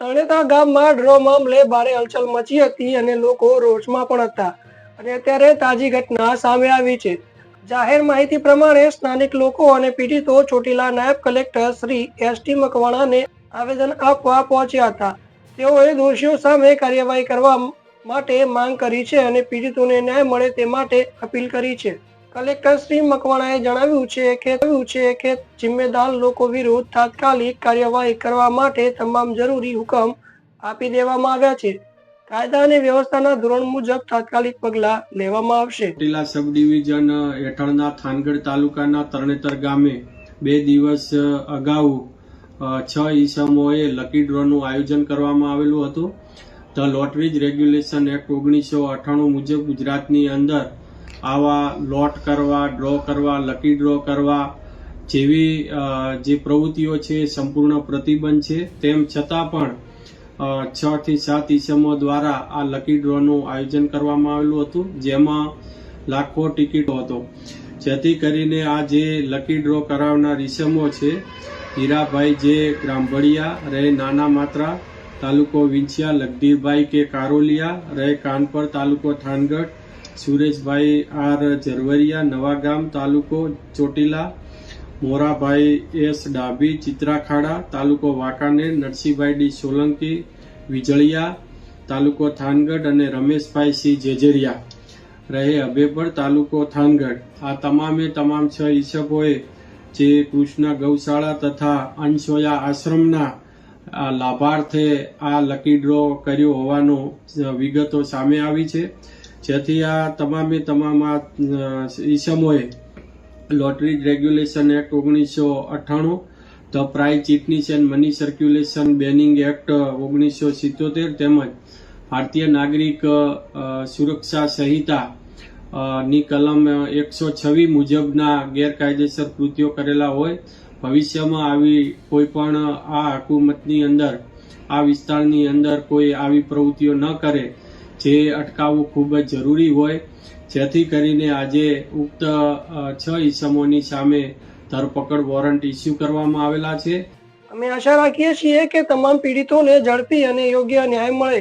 તરણેતર ગામમાં ડ્રો મામલે ભારે હલચલ મચી હતી અને લોકો રોષમાં પણ હતા. અને અત્યારે તાજી ઘટના સામે આવી છે. જાહેર માહિતી પ્રમાણે સ્થાનિક લોકો અને પીડિતો ચોટીલા નાયબ કલેક્ટર શ્રી એસ ટી મકવાણાને આવેદન આપવા પહોંચ્યા હતા. તેઓએ દોષીઓ સામે કાર્યવાહી કરવા માટે માંગ કરી છે અને પીડિતોને ન્યાય મળે તે માટે અપીલ કરી છે. કલેક્ટર શ્રી મકવાણાએ જણાવ્યું છે કે છે કે જિમ્મેદાર લોકો વિરુદ્ધ તાત્કાલિક કાર્યવાહી કરવા માટે તમામ જરૂરી હુકમ આપી દેવામાં આવ્યા છે. કાયદા અને વ્યવસ્થાના ધોરણ મુજબ તાત્કાલિક પગલાં લેવામાં આવશે. ચોટીલા સબ ડિવિઝન હેઠળના થાનગઢ તાલુકાના તરણેતર ગામે બે દિવસ અગાઉ છ ઈસમોએ લકી ડ્રોનું આયોજન કરવામાં આવેલું હતું. ધ લોટરીજ રેગ્યુલેશન એક્ટ ઓગણીસો અઠ્ઠાણું મુજબ ગુજરાતની અંદર આવા લોટ કરવા, ડ્રો કરવા, લકી ડ્રો કરવા જેવી જે પ્રવૃત્તિઓ છે, સંપૂર્ણ પ્રતિબંધ છે. તેમ છતાં પણ છ થી સાત ઈસમો દ્વારા આ લકી ડ્રોનું આયોજન કરવામાં આવેલું હતું, જેમાં લાખો ટિકિટો હતો. જેથી કરીને આ જે લકી ડ્રો કરાવનાર ઈસમો છે, હીરાભાઈ જે ગ્રામભળિયા રહે નાના માત્રા, તાલુકો વિંછિયા, લગધીરભાઈ કે કારોલિયા રહે કાનપર તાલુકો થાનગઢ સુરેશભાઈ આર ઝરવરિયા નવાગામ તાલુકો ચોટીલા, મોરાભાઈ એસ ડાભી, ચિત્રાખાડા તાલુકો વાંકાનેર, નરસિંહભાઈ ડી સોલંકી, વિજળિયા તાલુકો થાનગઢ અને રમેશભાઈ સિંહ જેજેરિયા. રહે અભેપર તાલુકો થાનગઢ. આ તમામે તમામ છ ઈસબોએ જે કૃષ્ણ ગૌશાળા તથા અંશોયા આશ્રમના લાભાર્થે આ લકી ડ્રો કર્યો હોવાનો વિગતો સામે આવી છે. જેથી આ તમામે તમામ આ ઈસમોએ લોટરી રેગ્યુલેશન એક્ટ ઓગણીસો અઠ્ઠાણું the prize chits and money circulation banning act ઓગણીસો સિત્તોતેર તેમજ ભારતીય નાગરિક સુરક્ષા સંહિતા ની કલમ એકસો છવ્વીસ મુજબના ગેરકાયદેસર કૃત્યો કરેલા હોય, ભવિષ્યમાં આવી કોઈ પણ આ હકુમતની અંદર, આ વિસ્તારની અંદર કોઈ આવી પ્રવૃત્તિઓ ન કરે જે અટકાવવું ખૂબ જ જરૂરી હોય, જેથી કરીને આજે ઉક્ત છ ઈસમોની સામે ધરપકડ વોરંટ ઇસ્યુ કરવામાં આવેલા છે. અમે આશા રાખીએ છીએ કે તમામ પીડિતોને ઝડપી અને યોગ્ય ન્યાય મળે.